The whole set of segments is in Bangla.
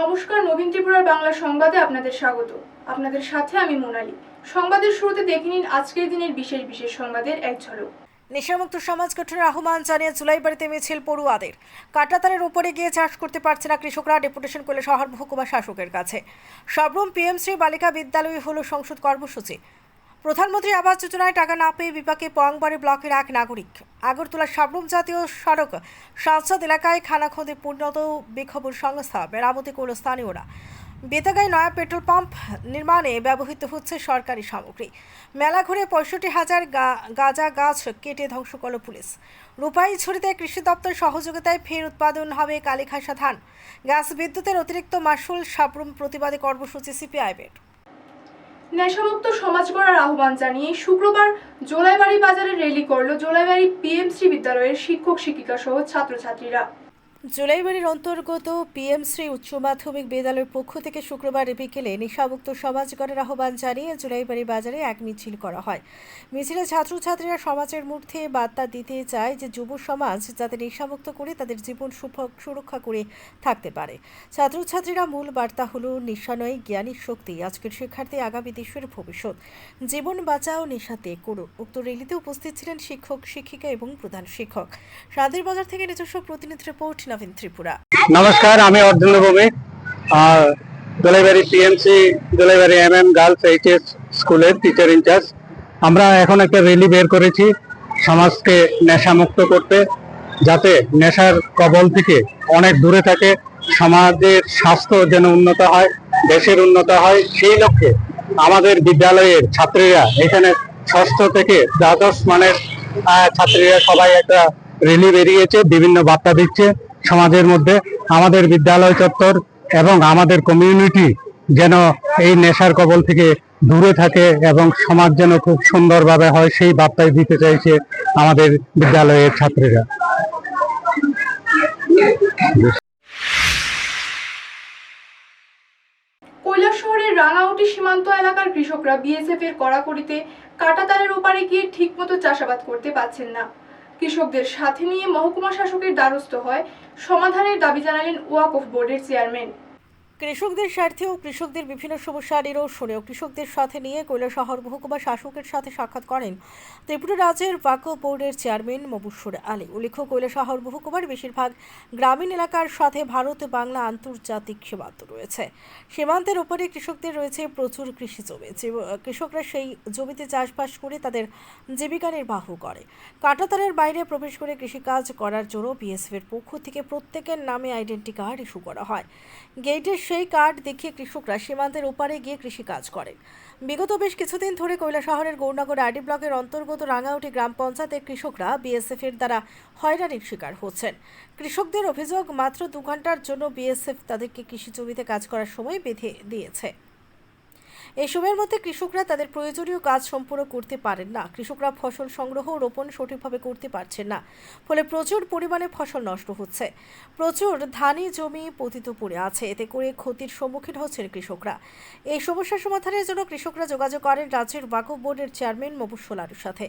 নমস্কার, নবীন ত্রিপুরার বাংলা সংবাদে আপনাদের স্বাগত। আপনাদের সাথে আমি মোনালি। সংবাদের শুরুতে দেখে নিন আজকের দিনের বিশেষ বিশেষ সংবাদের এক ঝলক। নেশামুক্ত সমাজ গঠনের আহ্বান জানিয়ে জুলাই বাড়িতে মিছিল পড়ুয়াদের। কাটাতারের উপরে গিয়ে চাষ করতে পারছে না কৃষকরা, ডেপুটেশন করলে শহর মহকুমা শাসকের কাছে। সবরুম পিএমসি বালিকা বিদ্যালয় হল সংসদ কর্মসূচি। প্রধানমন্ত্রী আবাস যোজনায় টাকা না পেয়ে বিপাকে পোয়াংবাড়ি ব্লকের এক নাগরিক। আগরতলা সাবরুম জাতীয় সড়ক সাংসদ এলাকায় খানাখন্দে পরিণত বিক্ষোভ সংস্থা, মেরামতি করল স্থানীয়রা। বেতাগায় নয়া পেট্রোল পাম্প নির্মাণে ব্যবহৃত হচ্ছে সরকারি সামগ্রী। মেলা ঘুরে পঁয়ষট্টি হাজার গাঁজা গাছ কেটে ধ্বংস করল পুলিশ। রূপাইছড়িতে কৃষি দপ্তর সহযোগিতায় ফের উৎপাদন হবে কালীখাসা ধান। গ্যাস বিদ্যুতের অতিরিক্ত মাসুল সাবরুম প্রতিবাদী কর্মসূচি সিপিআইবের নেশামুক্ত সমাজ গড়ার আহ্বান জানিয়ে শুক্রবার জোলাইবাড়ি বাজারে র্যালি করল জোলাইবাড়ি পিএমসি বিদ্যালয়ের শিক্ষক শিক্ষিকা সহ ছাত্রছাত্রীরা। জুলাইবাড়ির অন্তর্গত পিএমশ্রী উচ্চ মাধ্যমিক বিদ্যালয়ের পক্ষ থেকে শুক্রবার বিকেলে নেশামুক্ত সমাজ গড়ের আহ্বান জানিয়ে জুলাইবাড়ি বাজারে এক মিছিল করা হয়। মিছিলে ছাত্রছাত্রীরা সমাজের মধ্যে বার্তা দিতে চায় যে যুব সমাজ যাতে নেশামুক্ত করে তাদের জীবন সুরক্ষা করে থাকতে পারে। ছাত্রছাত্রীরা মূল বার্তা হলো নেশা নয় জ্ঞানী শক্তি। আজকের শিক্ষার্থী আগামী দেশের ভবিষ্যৎ। জীবন বাঁচাও নেশাতে করো। উক্ত র্যালিতে উপস্থিত ছিলেন শিক্ষক, শিক্ষিকা এবং প্রধান শিক্ষক। শান্তির বাজার থেকে নিজস্ব প্রতিনিধি রিপোর্ট নবীন ত্রিপুরা। নমস্কার, আমি অর্জুন আর Dolaibari PMC Dolaibari M M girls HS স্কুলের টিচার ইনচার্জ আমরা এখন একটা র্যালি বের করেছি সমাজকে নেশামুক্ত করতে, যাতে নেশার কবল থেকে অনেক দূরে থাকে, সমাজের স্বাস্থ্য যেন উন্নত হয়, দেশের উন্নত হয়, সেই লক্ষ্যে আমাদের বিদ্যালয়ের ছাত্রীরা, এখানে ষষ্ঠ থেকে দ্বাদশ মানের ছাত্রীরা সবাই একটা র্যালি বেরিয়েছে, বিভিন্ন বার্তা দিচ্ছে। সমাজের মধ্যে আমাদের বিদ্যালয় চত্বর এবং আমাদের কমিউনিটি যেন এই নেশার কবল থেকে দূরে থাকে এবং সমাজ যেন খুব সুন্দরভাবে হয়, সেই বার্তাই দিতে চাইছে আমাদের বিদ্যালয়ের ছাত্রীরা। কৈলাসহরের রাঙাউটি সীমান্ত এলাকার কৃষকরা বিএসএফ এর কড়াকড়িতে কাটাতারের ওপারে গিয়ে ঠিকমতো চাষাবাদ করতে পারছেন না। কৃষকদের সাথে নিয়ে মহকুমা শাসকের দ্বারস্থ হয়। সমাধানের দাবি জানালেন ওয়াকফ বোর্ডের চেয়ারম্যান। কৃষকদের স্বার্থে ও কৃষকদের বিভিন্ন সমস্যা নিরসনে ও কৃষকদের সাথে নিয়ে কৈলাসহর মহকুমা শাসকের সাথে সাক্ষাৎ করেন ত্রিপুরা রাজ্যের বাক্য বোর্ডের চেয়ারম্যান মবুসুর আলী। উল্লেখ্য কৈলাসহর মহকুমার বেশিরভাগ গ্রামীণ এলাকার সাথে ভারত, বাংলা আন্তর্জাতিক সীমান্ত রয়েছে। সীমান্তের ওপরে কৃষকদের রয়েছে প্রচুর কৃষি জমি। কৃষকরা সেই জমিতে চাষবাস করে তাদের জীবিকা নির্বাহ করে। কাঁটাতারের বাইরে প্রবেশ করে কৃষিকাজ করার জন্য বিএসএফ এর পক্ষ থেকে প্রত্যেকের নামে আইডেন্টি কার্ড ইস্যু করা হয়। গেটের সেই কার্ড দেখিয়ে কৃষকরা সীমান্তের ওপারে গিয়ে কৃষিকাজ করেন বিগত বেশ কিছুদিন ধরে শহরের গৌরনগর আডি ব্লকের অন্তর্গত রাঙাউটি গ্রাম পঞ্চায়েতের কৃষকরা বিএসএফ এর দ্বারা হয়রানির শিকার হচ্ছেন। কৃষকদের অভিযোগ মাত্র দু ঘণ্টার জন্য বিএসএফ তাদেরকে কৃষি জমিতে কাজ করার সময় বেঁধে দিয়েছে। এই সময়ের মধ্যে কৃষকরা তাদের প্রয়োজনীয় কাজ সম্পূর্ণ করতে পারেন না। কৃষকরা ফসল সংগ্রহ ও রোপণ সঠিকভাবে করতে পারছেন না। ফলে প্রচুর পরিমাণে ফসল নষ্ট হচ্ছে। প্রচুর ধানি জমি পতিত পড়ে আছে। এতে করে ক্ষতির সম্মুখীন হচ্ছেন কৃষকরা। এই সমস্যা সমাধানের জন্য কৃষকরা যোগাযোগ করেন রাজ্যের বাকফ বোর্ডের চেয়ারম্যান মবুসল আলীর সাথে।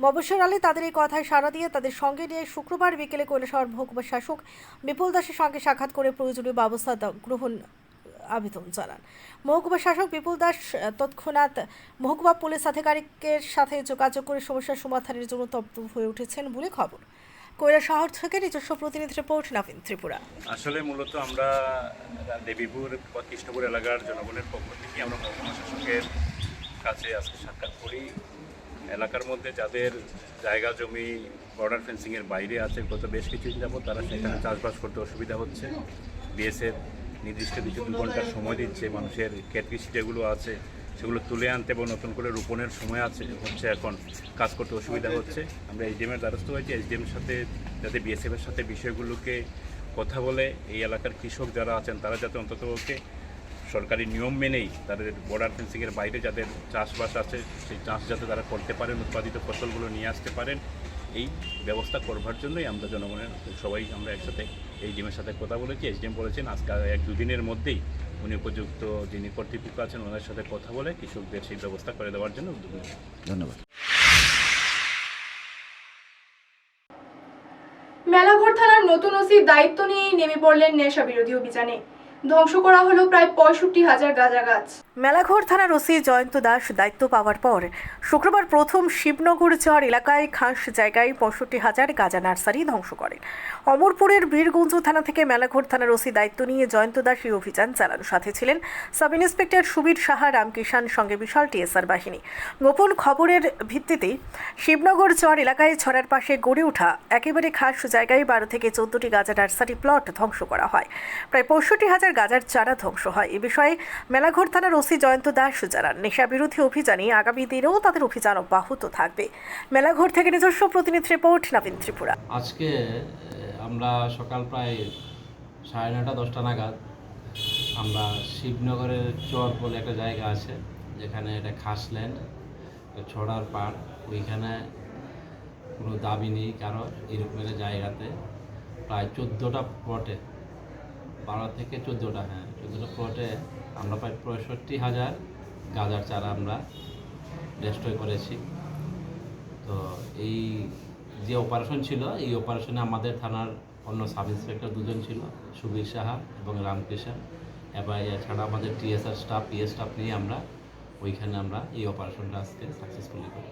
মবুসল আলী তাদের এই কথায় সাড়া দিয়ে তাদের সঙ্গে নিয়ে শুক্রবার বিকেলে কৈলাসহর মহকুমা শাসক বিপুল দাসের সঙ্গে সাক্ষাৎ করে প্রয়োজনীয় ব্যবস্থা গ্রহণ আবেদন জানান। মহকুমা শাসক বিপুল দাস তৎক্ষণাৎ মহকুমা পুলিশ আধিকারিকের সাথে যোগাযোগ করে সমস্যার সমাধানের জন্য তপ্ত হয়ে উঠেছেন বলে খবর। কৈলা শহর থেকে নিজস্ব প্রতিনিধি রিপোর্ট, নবীন ত্রিপুরা। আসলে মূলত আমরা দেবীপুর বা কৃষ্ণপুর এলাকার জনগণের পক্ষ থেকে আমরা মহকুমা শাসকের কাছে আজকে সাক্ষাৎ করি। এলাকার মধ্যে যাদের জায়গা, জমি, বর্ডার ফেন্সিংয়ের বাইরে আছে, গত বেশ কিছুদিন যাবত তারা সেখানে চাষবাস করতে অসুবিধা হচ্ছে। বিএসএফ নির্দিষ্ট কিছু দু ঘণ্টার সময় দিচ্ছে, মানুষের কৃষি যেগুলো আছে, সেগুলো তুলে আনতে এবং নতুন করে রোপণের সময় আছে, হচ্ছে এখন কাজ করতে অসুবিধা হচ্ছে। আমরা এইচডিএমের দ্বারস্থ হয়েছি এইচডিএমের সাথে, যাতে বিএসএফের সাথে বিষয়গুলোকে কথা বলে, এই এলাকার কৃষক যারা আছেন, তারা যাতে অন্তত ওকে সরকারি নিয়ম মেনেই তাদের বর্ডার ফেন্সিংয়ের বাইরে যাদের চাষবাস আছে, সেই চাষ যাতে তারা করতে পারেন, উৎপাদিত ফসলগুলো নিয়ে আসতে পারেন। এই ব্যবস্থা করবার জন্যই আমরা জনগণের সবাই আমরা একসাথে এই ডিমের সাথে কথা বলেছি। এইচডিএম বলেছেন আজকাল এক দুদিনের মধ্যেই উনি উপযুক্ত যিনি কর্তৃপক্ষ আছেন ওনার সাথে কথা বলে কৃষকদের সেই ব্যবস্থা করে দেওয়ার জন্য উদ্যোগ। ধন্যবাদ। মেলাঘর থানার নতুন ওসি দায়িত্ব নিয়েই নেমে পড়লেন নেশা বিরোধী অভিযানে। ধ্বংস করা হলো প্রায় পঁয়ষট্টি হাজার গাঁজা গাছ মেলাঘর থানার ওসি জয়ন্ত দাস দায়িত্ব পাওয়ার পর শুক্রবার প্রথম শিবনগর চর এলাকায় খাস জায়গায় পঁয়ষট্টি হাজার গাঁজা নার্সারি ধ্বংস করেন অমরপুরের বীরগঞ্জ থানা থেকে মেলাঘর থানার ওসি দায়িত্ব নিয়ে জয়ন্ত দাস এই অভিযান সাথে ছিলেন সাব ইন্সপেক্টর সুবীর সাহা রামকিষান সঙ্গে বিশাল টিএসআর বাহিনী। গোপন খবরের ভিত্তিতে শিবনগর চর এলাকায় ছড়ার পাশে গড়ে ওঠা একেবারে খাস জায়গায় বারো থেকে চোদ্দটি গাঁজা নার্সারি প্লট ধ্বংস করা হয়। প্রায় পঁয়ষট্টি হাজার গাঁজার চারা ধ্বংস হয়। এ বিষয়ে মেলাঘর থানার ওসি জয়ন্ত দাস জানান। নেশা বিরোধী অভিযানে আগামী দিনেও তাদের অভিযান অব্যাহত থাকবে। মেলাঘর থেকে নিজস্ব প্রতিনিধি রিপোর্ট নবীন ত্রিপুরা। আজকে আমরা সকাল প্রায় সাড়ে নটা দশটা নাগাদ, আমরা শিবনগরের চর বলে একটা জায়গা আছে, যেখানে এটা খাস ল্যান্ড ছড়ার পার ওইখানে কোনো দাবি নেই কারও এরকম একটা জায়গাতে। প্রায় চোদ্দোটা প্লটে বারো থেকে চোদ্দোটা হ্যাঁ চোদ্দোটা প্লটে আমরা প্রায় পঁয়ষট্টি হাজার গাজার চারা আমরা ডেস্ট্রয় করেছি। তো এই যে অপারেশন ছিল এই অপারেশনে আমাদের থানার অন্য সাব ইন্সপেক্টর দুজন ছিল সুবীর সাহা এবং রামকৃষ্ণ। এবার এছাড়া আমাদের টিএসআর স্টাফ পিএস স্টাফ নিয়ে আমরা ওইখানে আমরা এই অপারেশনটা আজকে সাকসেসফুলি করি।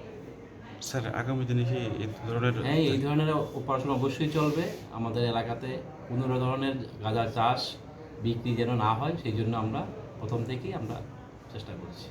স্যার আগামী দিনে কি এই ধরনের হ্যাঁ এই ধরনের অপারেশন অবশ্যই চলবে। আমাদের এলাকাতে কোনো ধরনের গাঁজা চাষ বিক্রি যেন না হয়, সেই জন্য আমরা প্রথম থেকেই আমরা চেষ্টা করছি।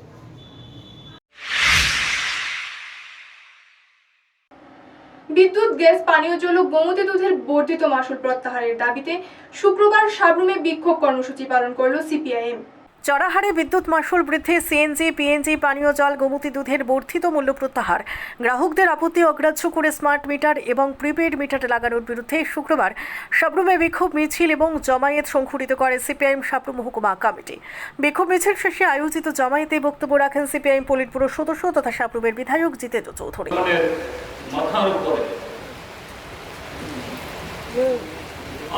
বিদ্যুৎ, গ্যাস, পানীয়, জল ও গোমতি দুধের বর্ধিত মাসুল প্রত্যাহারের দাবিতে শুক্রবার সাবরুমে বিক্ষোভ কর্মসূচি পালন করল সিপিআইএম। চড়াহারে বিদ্যুৎ মাসুল বৃদ্ধি সিএনজি পিএনজি পানীয় জল, গোমতী দুধের বর্ধিত মূল্য প্রত্যাহার। গ্রাহকদের আপত্তি অগ্রাহ্য করে স্মার্ট মিটার এবং প্রিপেড মিটার লাগানোর বিরুদ্ধে শুক্রবার সাবরুমে বিক্ষোভ মিছিল এবং জমায়েত সংঘটিত করে সিপিআইএম সাবরুম মহকুমা কমিটি। বিক্ষোভ মিছিল শেষে আয়োজিত জমায়েতে বক্তব্য রাখেন সিপিআইএম পলিটব্যুরো সদস্য তথা সাবরুমের বিধায়ক জিতেন্দ্র চৌধুরী।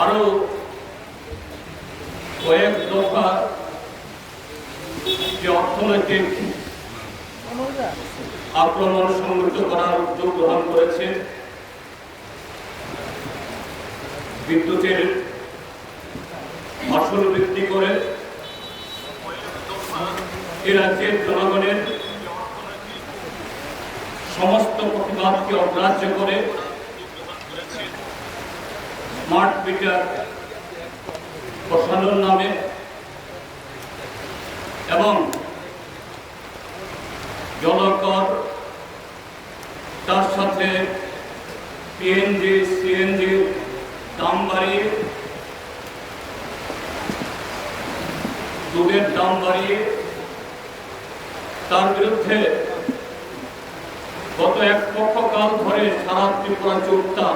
আরও কয়েক দফা যে অর্থনৈতিক আক্রমণ সংগঠিত করার উদ্যোগ গ্রহণ করেছে, বিদ্যুতের আসল বৃদ্ধি করে এ রাজ্যের জনগণের সমস্ত প্রতিবাদকে অগ্রাহ্য করে স্মার্ট মিটার বসানোর নামে এবং জলকর, তার সাথে পিএনজি সিএনজি দাম বাড়িয়ে দুধের দাম বাড়িয়ে তার বিরুদ্ধে গত এক পক্ষকাল ধরে সারা ত্রিপুরা চুক্তাম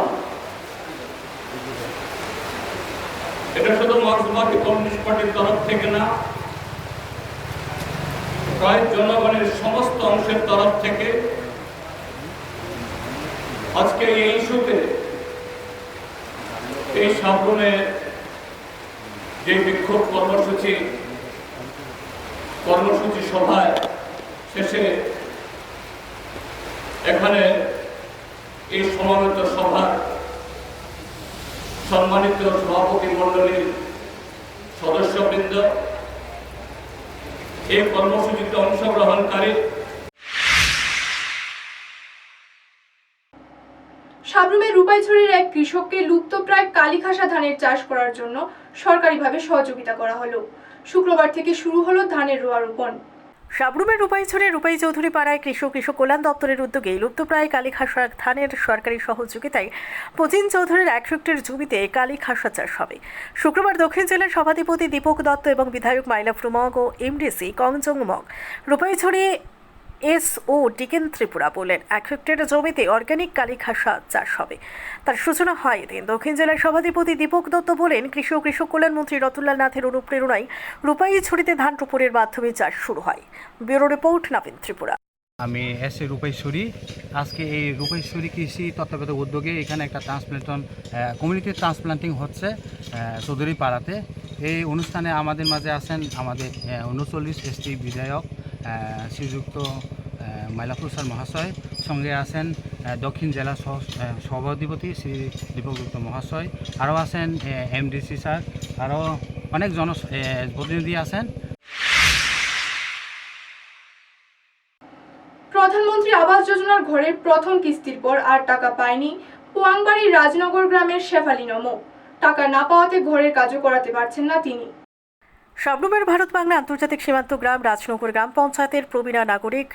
এটা শুধু মার্ক্সবাদী কমিউনিস্ট পার্টির তরফ থেকে না প্রায় জনগণের সমস্ত অংশের তরফ থেকে আজকে এই ইস্যুতে এই সাবরুমে যে বিক্ষোভ কর্মসূচি কর্মসূচি সভায় শেষে এখানে এই সমাবেত সভার সম্মানিত সভাপতি মণ্ডলীর সদস্যবৃন্দ এই কর্মসূচিতে অংশগ্রহণকারী সাবরুমের রূপাইছড়ির এক কৃষককে লুপ্তপ্রায় কালীখাসা ধানের চাষ করার জন্য সরকারিভাবে সহযোগিতা করা হলো। শুক্রবার থেকে শুরু হলো ধানের রোয়ারোপণ সাবরুমের রূপাইছড়ে রূপাই চৌধুরী পাড়ায় কৃষক কৃষক কল্যাণ দপ্তরের উদ্যোগে লুপ্তপ্রায় কালী খাসা ধানের সরকারি সহযোগিতায় পচিন চৌধুরীর এক হেক্টর জমিতে কালী খাসা চাষ হবে। শুক্রবার দক্ষিণ জেলার সভাধিপতি দীপক দত্ত এবং বিধায়ক মাইলা ফ্রুমগ ও MDC Kongjong Mog. Rupaichhari S O Dicken Tripura বলেন, এক হেক্টর জমিতে অর্গানিক কালী খাসা চাষ হবে। তার সূচনা হয় এদিন। দক্ষিণ জেলার সভাধিপতি দীপক দত্ত বলেন, কৃষি ও কৃষক কল্যাণ মন্ত্রী রতনলাল নাথের অনুপ্রেরণায় রূপাই ছড়িতে ধান রোপণের মাধ্যমে চাষ শুরু হয়। Bureau report Nabin Tripura. আমি এস এ রূপেশ্বরী। আজকে এই রূপেশ্বরী কৃষি তত্ত্বাবধায়ক উদ্যোগে এখানে একটা ট্রান্সপ্লান্টন কমিউনিটি ট্রান্সপ্লান্টিং হচ্ছে চৌধুরী পাড়াতে এই অনুষ্ঠানে আমাদের মাঝে আছেন আমাদের উনচল্লিশ এসটি বিধায়ক শ্রীযুক্ত আহ, মাইলাপুর স্যার মহাশয়। সঙ্গে আছেন দক্ষিণ জেলা সভাধিপতি শ্রী দীপক গুপ্ত মহাশয়। আরও আছেন এমডিসি স্যার। আরও অনেক জন প্রতিনিধি আছেন। প্রধানমন্ত্রী আবাস যোজনার ঘরের প্রথম কিস্তির পর আর টাকা পায়নি পোয়াংবাড়ির রাজনগর গ্রামের শেফালি নমো। টাকা না পাওয়াতে ঘরের কাজও করাতে পারছেন না তিনি। শবনমের ভারত বাংলা আন্তর্জাতিক সীমান্ত গ্রাম রাজনগর গ্রাম পঞ্চায়েতের প্রবীণা নাগরিক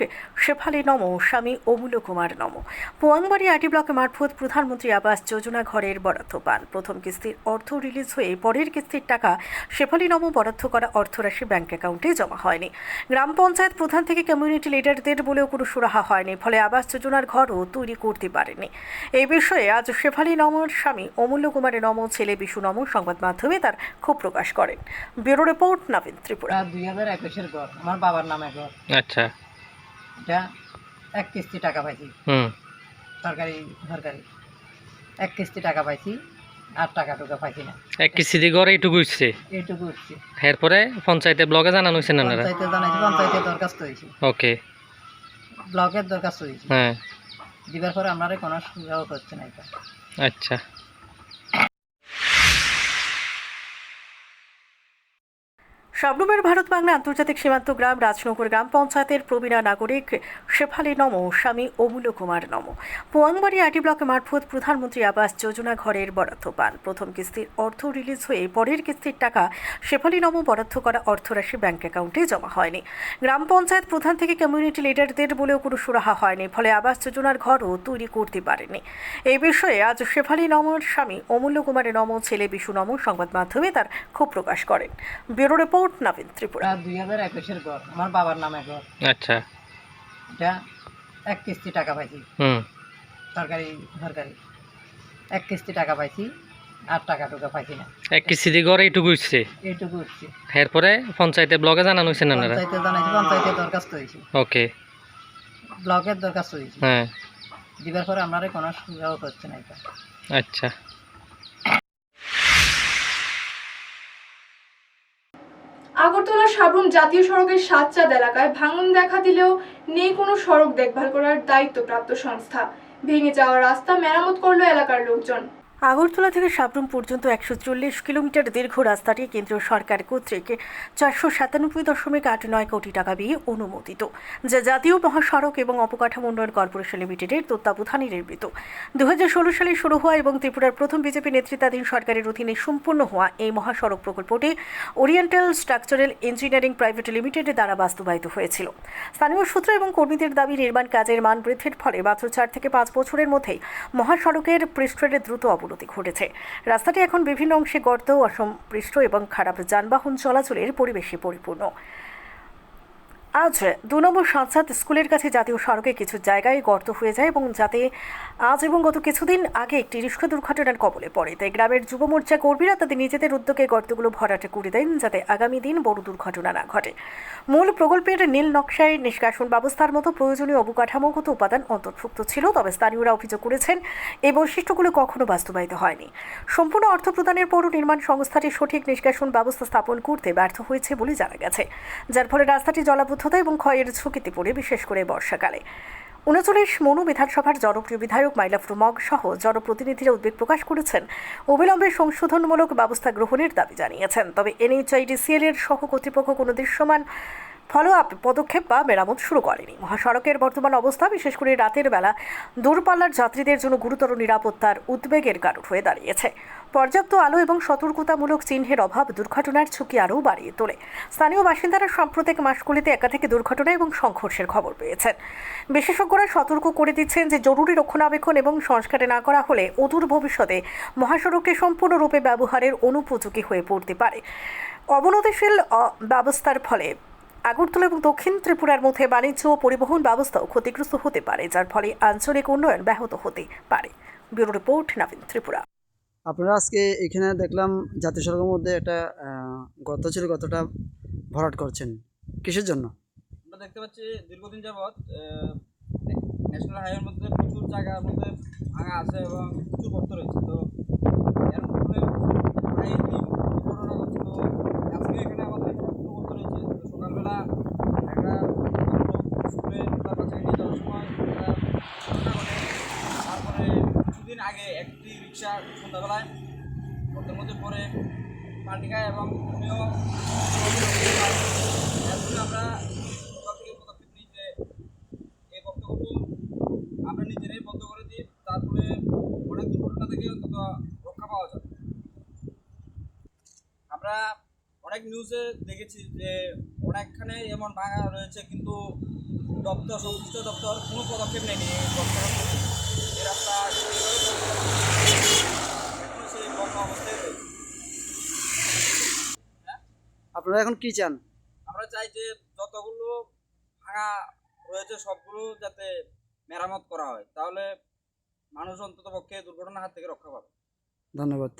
শেফালি নম স্বামী অমূল্য কুমার নম। পোয়াংবাড়ি আটি ব্লক মারফত প্রধানমন্ত্রী আবাস যোজনা ঘরের বরাদ্দ পান। প্রথম কিস্তির অর্থ রিলিজ হয়ে পরের কিস্তির টাকা শেফালি নম বরাদ্দ করা অর্থরাশি ব্যাংক অ্যাকাউন্টে জমা হয়নি। গ্রাম পঞ্চায়েত প্রধান থেকে কমিউনিটি লিডারদের বলেও কোনো সুরাহা হয়নি, ফলে আবাস যোজনার ঘরও তৈরি করতে পারেনি। এই বিষয়ে আজ শেফালি নমর স্বামী অমূল্য কুমারের নম ছেলে বিশু নম সংবাদ মাধ্যমে তার ক্ষোভ প্রকাশ করেন। Bureau report Nabin Tripura. দুই হাজার একুশের ঘর। আমার বাবার নামে ঘর। আচ্ছা। এটা এক কিস্তি টাকা পাইছি। হুম। সরকারি সরকারি। এক কিস্তি টাকা পাইছি আর টাকা টুকা পাইছি না। এক কিস্তি ঘর এইটুকু উঠছে? এইটুকু উঠছে। এরপরে পঞ্চায়েতে ব্লগে জানানো হয়েছে না পঞ্চায়েতে জানাইছি পঞ্চায়েতে দরখাস্ত হয়েছে। ওকে। ব্লকের দরখাস্ত হয়েছে। হ্যাঁ। দিবার পরে আপনারা কোনো সুবিধাও করছে না এটা। আচ্ছা। শবনমের ভারত বাংলা আন্তর্জাতিক সীমান্ত গ্রাম রাজনগর গ্রাম পঞ্চায়েতের প্রবীণা নাগরিক শেফালি নম স্বামী অমূল্য কুমার নম। পোয়াংবাড়ি আটি ব্লক মারফত প্রধানমন্ত্রী আবাস যোজনা ঘরের বরাদ্দ পান। প্রথম কিস্তির অর্থ রিলিজ হয়ে পরের কিস্তির টাকা শেফালি নম বরাদ্দ করা অর্থরাশি ব্যাংক অ্যাকাউন্টে জমা হয়নি। গ্রাম পঞ্চায়েত প্রধান থেকে কমিউনিটি লিডারদের বলেও কোনো সুরাহা হয়নি, ফলে আবাস যোজনার ঘরও তৈরি করতে পারেনি। এই বিষয়ে আজ শেফালি নমর স্বামী অমূল্য কুমারের নম ছেলে বিশু নম সংবাদ মাধ্যমে তার ক্ষোভ প্রকাশ করেন। Bureau report Nabin Tripura. দুই হাজার একুশের ঘর। আমার বাবার নামে ঘর। আচ্ছা। এটা এক কিস্তি টাকা পাইছি। হুম। সরকারি সরকারি। এক কিস্তি টাকা পাইছি আর টাকা টুকা পাইছি না। এক কিস্তি ঘর এইটুকু উঠছে? এইটুকু উঠছে। এরপরে পঞ্চায়েতে ব্লগে জানানো হয়েছে না আপনারা পঞ্চায়েতে জানাইছি পঞ্চায়েতে দরখাস্ত হয়েছে। ওকে। ব্লকের দরখাস্ত হয়েছে। হ্যাঁ। দিবার পরে আপনারা কোনো সুবিধাও করছে না এটা। আচ্ছা। আগরতলা সাবরুম জাতীয় সড়কের সাতচাঁদ এলাকায় ভাঙন দেখা দিলেও নেই কোনো সড়ক দেখভাল করার দায়িত্বপ্রাপ্ত সংস্থা। ভেঙে যাওয়া রাস্তা মেরামত করল এলাকার লোকজন। আগরতলা থেকে সাবরুম পর্যন্ত একশো চল্লিশ কিলোমিটার দীর্ঘ রাস্তাটি কেন্দ্রীয় সরকার কর্তৃক চারশো সাতানব্বই দশমিক আট নয় কোটি টাকা দিয়ে অনুমোদিত। যা জাতীয় মহাসড়ক এবং অবকাঠামো উন্নয়ন কর্পোরেশন লিমিটেডের তত্ত্বাবধানে নির্মিত। দু হাজার ষোলো সালে শুরু হওয়া এবং ত্রিপুরার প্রথম বিজেপি নেতৃত্বাধীন সরকারের অধীনে সম্পূর্ণ হওয়া এই মহাসড়ক প্রকল্পটি ওরিয়েন্টাল স্ট্রাকচারাল ইঞ্জিনিয়ারিং প্রাইভেট লিমিটেডের দ্বারা বাস্তবায়িত হয়েছিল। স্থানীয় সূত্র এবং কর্মীদের দাবি, নির্মাণ কাজের মান বৃদ্ধির ফলে মাত্র চার থেকে পাঁচ বছরের মধ্যেই মহাসড়কের পৃষ্ঠের দ্রুত অবনতি ঘটেছে। রাস্তাটি এখন বিভিন্ন অংশে গর্ত অসম্পৃষ্ট এবং খারাপ যানবাহন চলাচলের পরিবেশে পরিপূর্ণ। আজ দু নম্বর সাঁচাত স্কুলের কাছে জাতীয় সড়কে কিছু জায়গায় গর্ত হয়ে যায় এবং যাতে আজ এবং গত কিছুদিন আগে একটি রিক্সা দুর্ঘটনার কবলে পড়ে। তাই গ্রামের যুব মোর্চা কর্মীরা তাদের নিজেদের উদ্যোগে গর্তগুলো ভরাটে করে দেন যাতে আগামী দিন বড় দুর্ঘটনা না ঘটে। মূল প্রকল্পের নীল নকশায় নিষ্কাশন ব্যবস্থার মতো প্রয়োজনীয় অবকাঠামোগত উপাদান অন্তর্ভুক্ত ছিল, তবে স্থানীয়রা অভিযোগ করেছেন এই বৈশিষ্ট্যগুলো কখনো বাস্তবায়িত হয়নি। সম্পূর্ণ অর্থ প্রদানের পরও নির্মাণ সংস্থাটি সঠিক নিষ্কাশন ব্যবস্থা স্থাপন করতে ব্যর্থ হয়েছে বলে জানা গেছে। যার ফলে রাস্তাটি জলাবদ্ধতা এবং ক্ষয়ের ঝুঁকিতে পড়ে, বিশেষ করে বর্ষাকালে। উনচল্লিশ মনু বিধানসভার জনপ্রিয় বিধায়ক মাইলাফরু মগ সহ জনপ্রতিনিধিরা উদ্বেগ প্রকাশ করেছেন। অবিলম্বে সংশোধনমূলক ব্যবস্থা গ্রহণের দাবি জানিয়েছেন। তবে এনএইচআইডিসিএল এর সহ কর্তৃপক্ষ কোনো দৃশ্যমান ফলো আপ পদক্ষেপ বা মেরামত শুরু করেনি। মহাসড়কের বর্তমান অবস্থা, বিশেষ করে রাতের বেলা, দূরপাল্লার যাত্রীদের জন্য গুরুতর নিরাপত্তার উদ্বেগের কারণ হয়ে দাঁড়িয়েছে। পর্যাপ্ত আলো এবং সতর্কতামূলক চিহ্নের অভাব দুর্ঘটনার ঝুঁকি আরও বাড়িয়ে তোলে। স্থানীয় বাসিন্দারা সাম্প্রতিক মাসগুলিতে একাধিক দুর্ঘটনা এবং সংঘর্ষের খবর পেয়েছেন। বিশেষজ্ঞরা সতর্ক করে দিচ্ছেন যে জরুরি রক্ষণাবেক্ষণ এবং সংস্কারে না করা হলে অদূর ভবিষ্যতে মহাসড়ককে সম্পূর্ণরূপে ব্যবহারের অনুপযোগী হয়ে পড়তে পারে। অবনতিশীল ব্যবস্থার ফলে আগরতলা এবং দক্ষিণ ত্রিপুরার মধ্যে বাণিজ্য ও পরিবহন ব্যবস্থাও ক্ষতিগ্রস্ত হতে পারে, যার ফলে আঞ্চলিক উন্নয়ন ব্যাহত হতে পারে। Bureau report, Nabin Tripura. আপনারা আজকে এখানে দেখলাম জাতীয় সড়কের মধ্যে একটা গর্ত ছিল, গর্তটা ভরাট করছেন। কিসের জন্য? আমরা দেখতে পাচ্ছি দীর্ঘদিন যাবৎ ন্যাশনাল হাইওয়ের মধ্যে প্রচুর জায়গার মধ্যে ভাঙা আছে এবং প্রচুর গর্ত রয়েছে। তো এর ফলে এখানে আমাদের সকালবেলা একটা লোক স্কুলে তার বাচ্চাকে নিয়ে যাওয়ার সময় একটা ঘটনা ঘটে তারপরে কিছুদিন আগে একটি রিক্সা সন্ধ্যাবেলায়, গর্তের মধ্যে পরে পাল্টি খায় এবং জন্য আমরা পদক্ষেপ নিই যে এই বক্তব্য আমরা নিজেরাই বন্ধ করে দিই, তারপরে অনেক থেকে অন্তত রক্ষা পাওয়া আমরা অনেক নিউজে দেখেছি যে অনেকখানে এমন ভাঙা রয়েছে, কিন্তু দপ্তর, সংশ্লিষ্ট দপ্তর কোনো পদক্ষেপ নেয়নি এই আপনারা এখন কি চান? আমরা চাই যে যতগুলো ভাঙা রয়েছে সবগুলো যাতে মেরামত করা হয় তাহলে মানুষ অন্তত পক্ষে দুর্ঘটনার হাত থেকে রক্ষা পাবে। ধন্যবাদ।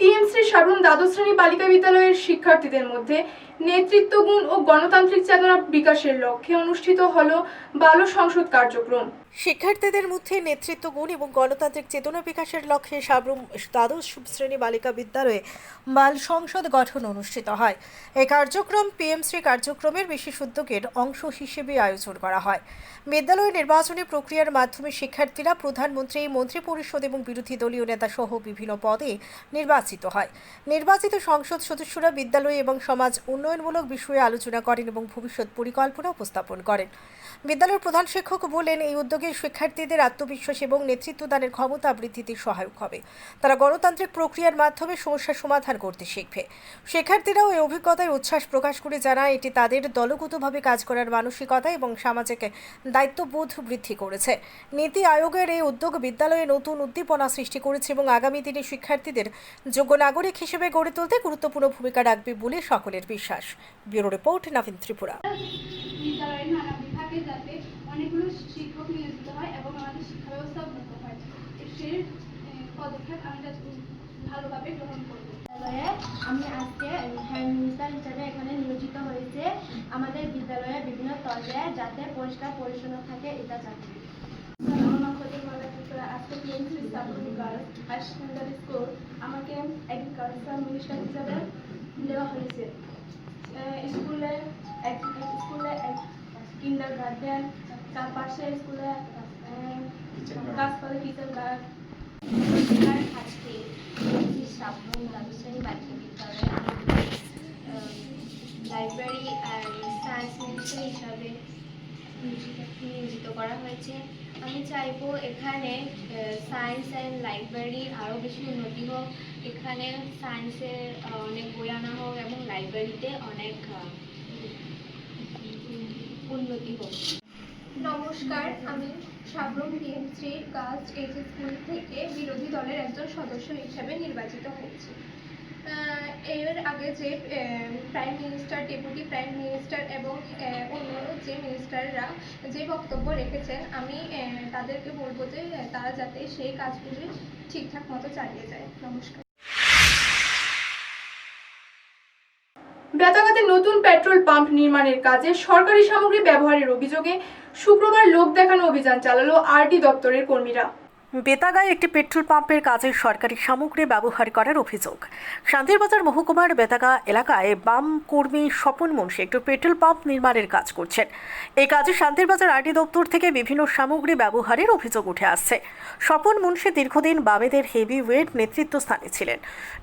টিএমসি সাবরুম দ্বাদশ শ্রেণি বালিকা বিদ্যালয়ের শিক্ষার্থীদের মধ্যে নেতৃত্ব গুণ ও গণতান্ত্রিক চেতনা বিকাশের লক্ষ্যে অনুষ্ঠিত হল বাল সংসদ কার্যক্রম। শিক্ষার্থীদের মধ্যে নেতৃত্ব, গুণ এবং গণতান্ত্রিক চেতনা বিকাশের লক্ষ্যে সাবরুম দ্বাদশ শ্রেণি বালিকা বিদ্যালয়ে বাল সংসদ গঠন অনুষ্ঠিত হয়। এই কার্যক্রম পিএমসি কার্যক্রমের বিশেষ উদ্যোগের অংশ হিসেবে আয়োজন করা হয়। বিদ্যালয় নির্বাচনী প্রক্রিয়ার মাধ্যমে শিক্ষার্থীরা প্রধানমন্ত্রী মন্ত্রী পরিষদ এবং বিরোধী দলীয় নেতা সহ বিভিন্ন পদে নির্বাচিত হয়। নির্বাচিত সংসদ সদস্যরা বিদ্যালয় এবং সমাজ উন্নয়নমূলক বিষয়ে আলোচনা করেন এবং ভবিষ্যৎ পরিকল্পনা উপস্থাপন করেন। বিদ্যালয়ের প্রধান শিক্ষক বলেন, এই উদ্যোগে শিক্ষার্থীদের আত্মবিশ্বাস এবং নেতৃত্বদানের ক্ষমতা বৃদ্ধিতে সহায়ক হবে। তারা গণতান্ত্রিক প্রক্রিয়ার মাধ্যমে সমস্যার সমাধান করতে শিখবে। শিক্ষার্থীরাও এই অভিজ্ঞতায় উচ্ছ্বাস প্রকাশ করে জানায়, এটি তাদের দলগতভাবে কাজ করার মানসিকতা এবং সামাজিক দায়িত্ববোধ বৃদ্ধি করেছে। নীতি আয়োগের এই উদ্যোগ বিদ্যালয়ে নতুন উদ্দীপনা সৃষ্টি করেছে এবং আগামী দিনে শিক্ষার্থীদের যোগ্য নাগরিক হিসেবে গড়ে তুলতে গুরুত্বপূর্ণ ভূমিকা রাখবে বলে সকলের বিশ্বাস। ব্যুরো রিপোর্ট, নবীন ত্রিপুরা বিদ্যালয়ের নানা বিভাগে যাতে অনেকগুলো শিক্ষক নিয়োজিত হয় এবং আমাদের শিক্ষা ব্যবস্থা উন্নত হয়। সে পদক্ষেপ আমি ভালোভাবে গ্রহণ করব। আমি আজকে হেড মিনিস্টার হিসেবে এখানে নিয়োজিত হয়েছে। আমাদের বিদ্যালয়ে বিভিন্ন পর্যায়ে যাতে পরিষ্কার পরিচ্ছন্ন থাকে এটা চাচ্ছি আজকে গার্লস হায়ার সেকেন্ডারি স্কুল আমাকে এগ্রিকালচার মিনিস্টার হিসেবে দেওয়া হয়েছে। স্কুলে স্কুলে কিন্ডার গার্ডেন তার পাশে স্কুলে গাছপালা কিচেন গার্ড আজকে সাবরুম শ্রেণি বিদ্যালয়ে লাইব্রেরি আর সায়েন্স মিনিস্টার হিসাবে নিয়োজিত- নিয়োজিত করা হয়েছে। আমি চাইব এখানে সায়েন্স অ্যান্ড লাইব্রেরির আরও বেশি উন্নতি হোক। এখানে সায়েন্সের অনেক বই আনা হোক এবং লাইব্রেরিতে অনেক উন্নতি হোক। নমস্কার, আমি Sabroom PMC girls H school থেকে বিরোধী দলের একজন সদস্য হিসেবে নির্বাচিত হয়েছি। এর আগে যে prime minister, deputy prime minister এবং অন্য যে মিনিস্টাররা যে বক্তব্য রেখেছেন আমি তাদেরকে বলব যে তারা যাতে সেই কাজগুলি ঠিকঠাক মতো চালিয়ে যায়। নমস্কার। বেতাগাতে নতুন পেট্রোল পাম্প নির্মাণের কাজে সরকারি সামগ্রী ব্যবহারের অভিযোগে শুক্রবার লোক দেখানো অভিযান চালালো আরডি দপ্তরের কর্মীরা। বেতাগায় একটি পেট্রোল পাম্পের কাজে সরকারি সামগ্রী ব্যবহার করার অভিযোগ। শান্তিরবাজার মহকুমার বেতাগা এলাকায় বাম কর্মী স্বপন মুন্সি একটি পেট্রোল পাম্প নির্মাণের কাজ করছেন। এই কাজে শান্তিরবাজার আরটি দপ্তর থেকে বিভিন্ন সামগ্রী ব্যবহারের অভিযোগ উঠে আসছে। স্বপন মুন্সি দীর্ঘদিন বামেদের হেভি ওয়েট নেতৃত্ব স্থানে ছিলেন।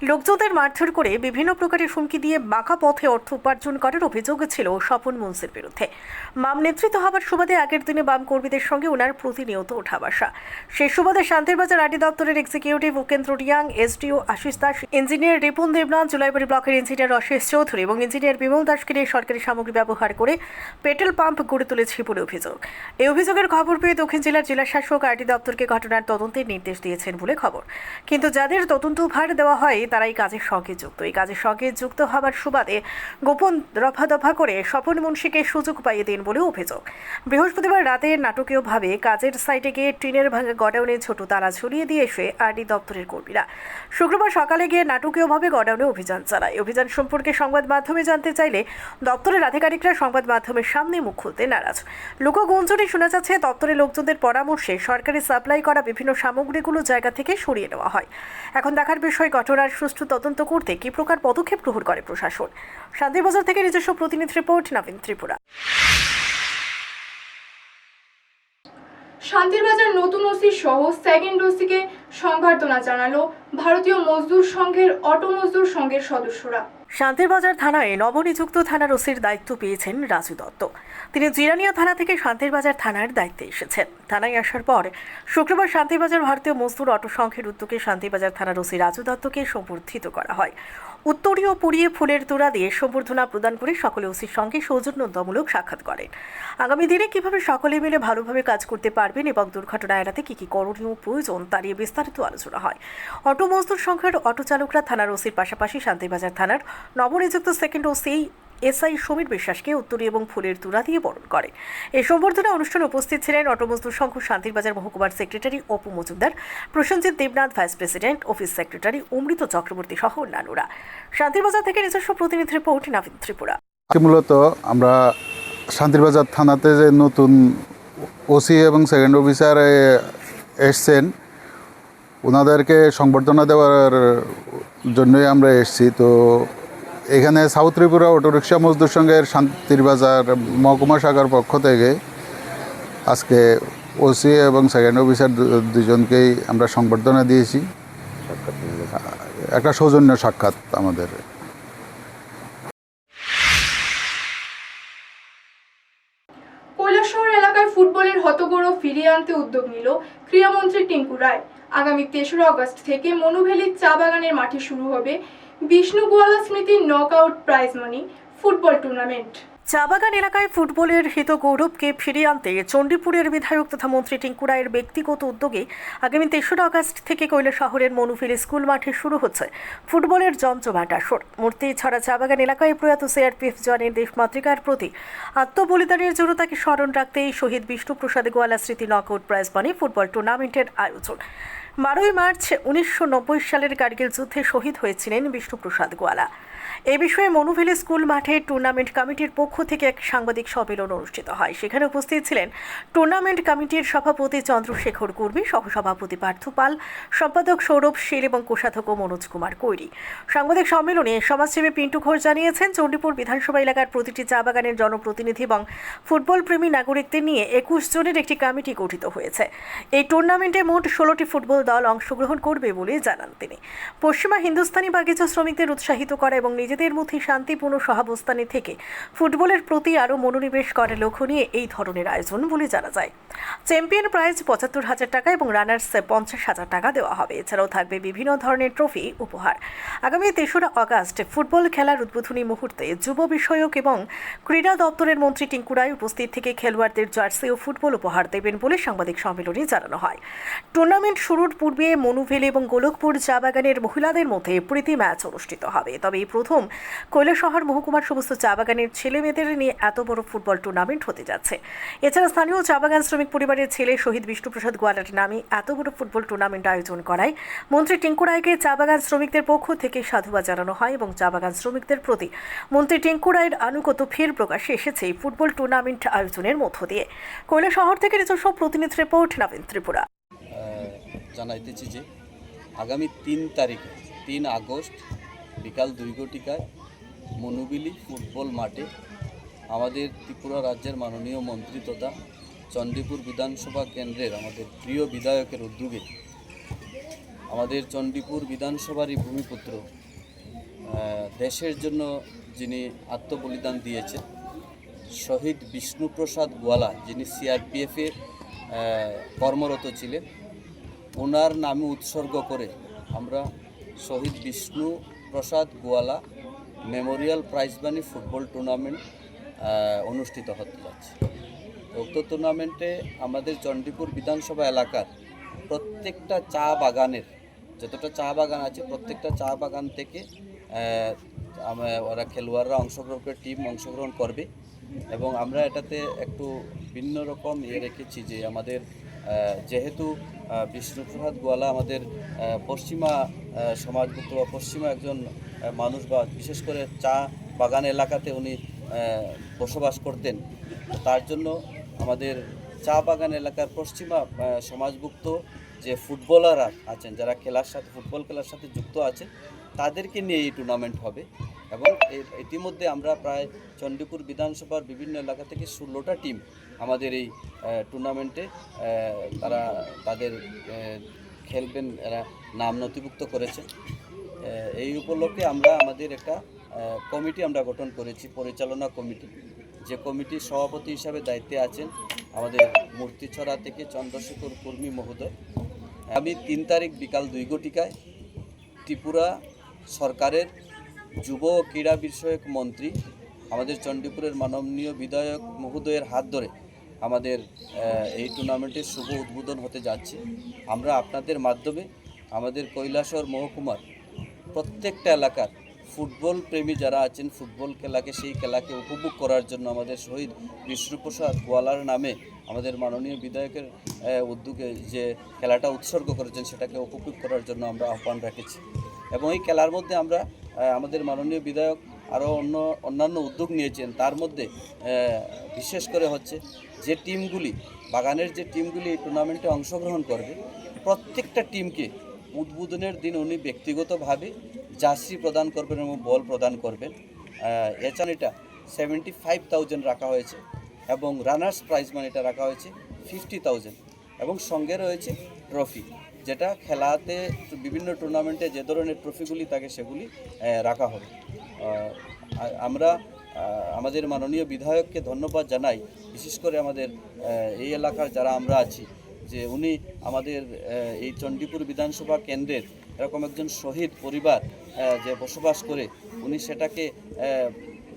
লোকজনদের মারধর করে বিভিন্ন প্রকারের হুমকি দিয়ে বাঁকা পথে অর্থ উপার্জন করার অভিযোগ ছিল স্বপন মুন্সির বিরুদ্ধে। বাম নেতৃত্ব হওয়ার সুবাদে আগের দিনে বাম কর্মীদের সঙ্গে ওনার প্রতিনিয়ত ওঠা বসা সেই সুবাদে শান্তিরবাজার আটি দপ্তরের executive Upendra Reang, SDO Ashis Das, engineer Ripun Debnath, Julaibari ব্লকের ইঞ্জিনিয়ার অশেষ চৌধুরী এবং ইঞ্জিনিয়ার বিমল দাসকে নিয়ে সরকারি সামগ্রী ব্যবহার করে পেট্রোল পাম্প গড়ে তুলেছে বলে অভিযোগ। এই অভিযোগের খবর পেয়ে দক্ষিণ জেলার জেলা শাসক আরটি দপ্তরকে ঘটনার তদন্তের নির্দেশ দিয়েছেন বলে খবর। কিন্তু যাদের তদন্ত ভার দেওয়া হয় তারা এই কাজের সঙ্গে যুক্ত। এই কাজের সঙ্গে যুক্ত হবার সুবাদে গোপন দফা দফা করে স্বপন মুন্সিকে সুযোগ পাইয়ে দেন বলে অভিযোগ। বৃহস্পতিবার রাতে নাটকীয়ভাবে কাজের সাইটে গিয়ে টিনের ভাঙা গডাউনে ছোট তারা ঝুলিয়ে দিয়ে এসে আরডি দপ্তরের কর্মীরা। শুক্রবার সকালে গিয়ে নাটকীয়ভাবে গডাউনে অভিযান চালায়। অভিযান সম্পর্কে সংবাদ মাধ্যমে জানতে চাইলে দপ্তরের আধিকারিকরা সংবাদ মাধ্যমের সামনে মুখ খুলতে নারাজ। লোকগুঞ্জনে শোনা যাচ্ছে, দপ্তরের লোকজনদের পরামর্শে সরকারি সাপ্লাই করা বিভিন্ন সামগ্রীগুলো জায়গা থেকে সরিয়ে নেওয়া হয়। এখন দেখার বিষয়, ঘটনার সুষ্ঠু তদন্ত করতে কী প্রকার পদক্ষেপ গ্রহণ করে প্রশাসন? শান্তিবাজার থেকে নিজস্ব প্রতিনিধি রিপোর্ট, নবীন ত্রিপুরা। শান্তিরবাজার নতুন ওসি সহ সেকেন্ড ওসিকে সংবর্ধনা জানালো ভারতীয় মজদুর সংঘের, অটো মজদুর সংঘের সদস্যরা। শান্তিরবাজার থানায় নবনিযুক্ত থানার ওসির দায়িত্ব পেয়েছেন রাজু দত্ত। তিনি জিরানিয়া থানা থেকে শান্তিরবাজার থানার দায়িত্বে এসেছেন। থানায় আসার পর শুক্রবার শান্তিরবাজার ভারতীয় মজদুর অটো সংঘের উদ্যোগে শান্তিবাজার থানার ওসি রাজু দত্তকে সম্বর্ধিত করা হয়। উত্তরীয় পুড়িয়ে ফুলের তোড়া দিয়ে সম্বর্ধনা প্রদান করে সকলে ওসির সঙ্গে সৌজন্যতামূলক সাক্ষাৎ করেন। আগামী দিনে কীভাবে সকলে মিলে ভালোভাবে কাজ করতে পারবেন এবং দুর্ঘটনা এড়াতে কী কী করণীয় প্রয়োজন তা নিয়ে বিস্তারিত আলোচনা হয়। অটো মজদুর সংঘের অটো চালকরা থানার ওসির পাশাপাশি শান্তিবাজার থানার নবনিযুক্ত সেকেন্ড ওসি এসআই সমীর বিশ্বাসকে উত্তরী এবং ফুলের তুলা দিয়ে বরণ করেন এই সম্বর্ধনা অনুষ্ঠানে উপস্থিত ছিলেন অটো মজদুর সংঘ শান্তিরবাজার মহকুমার secretary Apu Majumdar, Prasenjit Debnath vice president, office secretary Amrit Chakraborty সহ অন্যান্যরা। শান্তিরবাজার থেকে নিজস্ব প্রতিনিধি রিপোর্ট নাভিন ত্রিপুরা। মূলত আমরা শান্তিরবাজার থানাতে যে নতুন ওসি এবং সেকেন্ড অফিসার এসছেন, ওনাদেরকে সংবর্ধনা দেওয়ার জন্যই আমরা এসেছি। তো এখানে সাউথ ত্রিপুরা অটোরিকশা মজদুর সংঘের শান্তিরবাজার মহকুমা শাখার পক্ষ থেকে আজকে ওসি এবং সেকেন্ড অফিসার দুজনকেই আমরা সংবর্ধনা দিয়েছি। একটা সৌজন্য সাক্ষাৎ আমাদের। কৈলাসহর এলাকায় ফুটবলের হতগৌরব ফিরিয়ে আনতে উদ্যোগ নিল ক্রীড়ামন্ত্রী টিঙ্কু রায়। আগামী তেসরা আগস্ট থেকে মনুভেলির চা বাগানের মাঠে শুরু হবে বিষ্ণু গোয়ালা স্মৃতির knockout prize money football tournament চা বাগান এলাকায় ফুটবলের হিত গৌরবকে ফিরিয়ে আনতে চণ্ডীপুরের বিধায়ক তথা মন্ত্রী টিঙ্কু রায়ের ব্যক্তিগত উদ্যোগে আগামী তেসরা আগস্ট থেকে কৈলা শহরের মনুফিল স্কুল মাঠে শুরু হচ্ছে ফুটবলের জমজমাট আসর। মূর্তি ছাড়া চা বাগান এলাকায় প্রয়াত সিআরপিএফ জওয়ানের দেশমাতৃকার প্রতি আত্মবলিদানের জন্য তাকে স্মরণ রাখতে শহীদ বিষ্ণুপ্রসাদ গোয়ালা স্মৃতি নকআউট প্রাইজ মানি ফুটবল টুর্নামেন্টের আয়োজন। বারোই মার্চ উনিশশো নব্বই সালের কার্গিল যুদ্ধে শহীদ হয়েছিলেন বিষ্ণুপ্রসাদ গোয়ালা। এ বিষয়ে মনুভেলি স্কুল মাঠে টুর্নামেন্ট কমিটির পক্ষ থেকে এক সাংবাদিক সম্মেলন অনুষ্ঠিত হয়। সেখানে উপস্থিত ছিলেন টুর্নামেন্ট কমিটির সভাপতি চন্দ্রশেখর কুর্মী, সহসভাপতি পার্থ পাল, সম্পাদক সৌরভ শীল এবং কোষাধ্যক্ষ মনোজ কুমার কৈরি। সাংবাদিক সম্মেলনে সমাজসেবী পিন্টু ঘোষ জানিয়েছেন, চণ্ডীপুর বিধানসভা এলাকার প্রতিটি চা বাগানের জনপ্রতিনিধি এবং ফুটবল প্রেমী নাগরিকদের নিয়ে একুশ জনের একটি কমিটি গঠিত হয়েছে। এই টুর্নামেন্টে মোট ষোলোটি ফুটবল দল অংশগ্রহণ করবে বলে জানান তিনি। পশ্চিমা হিন্দুস্তানি বাগিচা শ্রমিকদের উৎসাহিত করা এবং নিজেদের মধ্যে শান্তিপূর্ণ সহাবস্থানে থেকে ফুটবলের প্রতি আরও মনোনিবেশ করার লক্ষ্য নিয়ে এই ধরনের আয়োজন বলে জানা যায়। চ্যাম্পিয়ন প্রাইজ পঁচাত্তর হাজার টাকা এবং রানার্স পঞ্চাশ হাজার টাকা দেওয়া হবে। এছাড়াও থাকবে বিভিন্ন ধরনের ট্রফি উপহার। আগামী তেসরা আগস্ট ফুটবল খেলার উদ্বোধনী মুহূর্তে যুব বিষয়ক এবং ক্রীড়া দপ্তরের মন্ত্রী টিঙ্কু রায় উপস্থিত থেকে খেলোয়াড়দের জার্সি ও ফুটবল উপহার দেবেন বলে সাংবাদিক সম্মেলনে জানানো হয়। টুর্নামেন্ট শুরুর পূর্বে মনুভেল এবং গোলকপুর চা বাগানের মহিলাদের মধ্যে প্রীতি ম্যাচ অনুষ্ঠিত হবে। তবে এই প্রথম কৈলাসহর মহকুমার সমস্ত চা বাগানের ছেলে মেয়েদের নিয়ে এত বড় ফুটবল টুর্নামেন্ট হতে যাচ্ছে। এছাড়া স্থানীয় চা বাগান শ্রমিক পরিবারের ছেলে শহীদ বিষ্ণুপ্রসাদ গোয়ালার নামে এত বড় ফুটবল টুর্নামেন্ট আয়োজন করায়। মন্ত্রী টিঙ্কু রায়কে চা বাগান শ্রমিকদের পক্ষ থেকে সাধুবাদ জানানো হয় এবং চা বাগান শ্রমিকদের প্রতি মন্ত্রী টিঙ্কু রায়ের আনুগত ফের প্রকাশে এসেছে এই ফুটবল টুর্নামেন্ট আয়োজনের মধ্য দিয়ে। কৈলা শহর থেকে নিজস্ব প্রতিনিধি রিপোর্ট নবীন ত্রিপুরা। জানাইতেছি যে আগামী তিন তারিখে, তিন আগস্ট বিকাল দুই ঘটিকায় মনুবিলি ফুটবল মাঠে আমাদের ত্রিপুরা রাজ্যের মাননীয় মন্ত্রী তথা চণ্ডীপুর বিধানসভা কেন্দ্রের আমাদের প্রিয় বিধায়কের উদ্যোগে আমাদের চণ্ডীপুর বিধানসভারই ভূমিপুত্র দেশের জন্য যিনি আত্মবলিদান দিয়েছেন, শহীদ বিষ্ণুপ্রসাদ গোয়ালা, যিনি সিআরপিএফের কর্মরত ছিলেন, ওনার নামে উৎসর্গ করে আমরা Shahid Bishnu Prasad Goala memorial prize money football tournament অনুষ্ঠিত হতে যাচ্ছে। উক্ত টুর্নামেন্টে আমাদের চণ্ডীপুর বিধানসভা এলাকার প্রত্যেকটা চা বাগানের, যতটা চা বাগান আছে, প্রত্যেকটা চা বাগান থেকে ওরা খেলোয়াড়রা অংশগ্রহণ করে টিম অংশগ্রহণ করবে এবং আমরা এটাতে একটু ভিন্ন রকম ইয়ে রেখেছি যে আমাদের যেহেতু বিষ্ণুপ্রসাদ গোয়ালা আমাদের পশ্চিমা সমাজভুক্ত বা পশ্চিমা একজন মানুষ বা বিশেষ করে চা বাগান এলাকাতে উনি বসবাস করতেন। তার জন্য আমাদের চা বাগান এলাকার পশ্চিমা সমাজভুক্ত যে ফুটবলাররা আছেন, যারা খেলার সাথে, ফুটবল খেলার সাথে যুক্ত আছে তাদেরকে নিয়ে এই টুর্নামেন্ট হবে। এবং ইতিমধ্যে আমরা প্রায় চণ্ডীপুর বিধানসভার বিভিন্ন এলাকা থেকে ষোলোটা টিম আমাদের এই টুর্নামেন্টে তারা তাদের খেলবেন, এরা নাম নথিভুক্ত করেছে। এই উপলক্ষে আমরা আমাদের একটা কমিটি আমরা গঠন করেছি, পরিচালনা কমিটি। যে কমিটির সভাপতি হিসাবে দায়িত্বে আছেন আমাদের মূর্তিছড়া থেকে চন্দ্রশেখর কর্মী মহোদয়। আমি তিন তারিখ বিকাল দুই ঘটিকায় ত্রিপুরা সরকারের যুব ও ক্রীড়া বিষয়ক মন্ত্রী, আমাদের চণ্ডীপুরের মাননীয় বিধায়ক মহোদয়ের হাত ধরে আমাদের এই টুর্নামেন্টের শুভ উদ্বোধন হতে যাচ্ছে। আমরা আপনাদের মাধ্যমে আমাদের কৈলাসর মহকুমার প্রত্যেকটা এলাকার ফুটবল প্রেমী যারা আছেন, ফুটবল খেলাকে, সেই খেলাকে উপভোগ করার জন্য আমাদের শহীদ বিষ্ণুপ্রসাদ গোয়ালার নামে আমাদের মাননীয় বিধায়কের উদ্যোগে যে খেলাটা উৎসর্গ করেছেন, সেটাকে উপভোগ করার জন্য আমরা আহ্বান রেখেছি। এবং এই খেলার মধ্যে আমরা আমাদের মাননীয় বিধায়ক আরও অন্য অন্যান্য উদ্যোগ নিয়েছেন, তার মধ্যে বিশেষ করে হচ্ছে যে টিমগুলি, বাগানের যে টিমগুলি এই টুর্নামেন্টে অংশগ্রহণ করবে, প্রত্যেকটা টিমকে উদ্বোধনের দিন উনি ব্যক্তিগতভাবে জার্সি প্রদান করবেন এবং বল প্রদান করবেন। এছাড়া এটা সেভেন্টি ফাইভ থাউজেন্ড রাখা হয়েছে এবং রানার্স প্রাইজ মানিটা রাখা হয়েছে ফিফটি থাউজেন্ড এবং সঙ্গে রয়েছে ট্রফি যেটা খেলাতে বিভিন্ন টুর্নামেন্টে যে ধরনের ট্রফিগুলি থাকে সেগুলি রাখা হবে। আমরা আমাদের মাননীয় বিধায়ককে ধন্যবাদ জানাই, বিশেষ করে আমাদের এই এলাকার যারা আমরা আছি, যে উনি আমাদের এই চণ্ডীপুর বিধানসভা কেন্দ্রের এরকম একজন শহীদ পরিবার যে বসবাস করে, উনি সেটাকে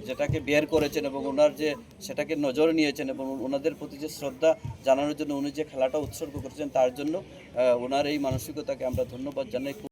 যেটাকে বের করেছেন এবং ওনার যে সেটাকে নজর নিয়েছেন এবং ওনাদের প্রতি যে শ্রদ্ধা জানানোর জন্য উনি যে খেলাটা উৎসর্গ করেছেন, তার জন্য ওনার এই মানসিকতাকে আমরা ধন্যবাদ জানাই।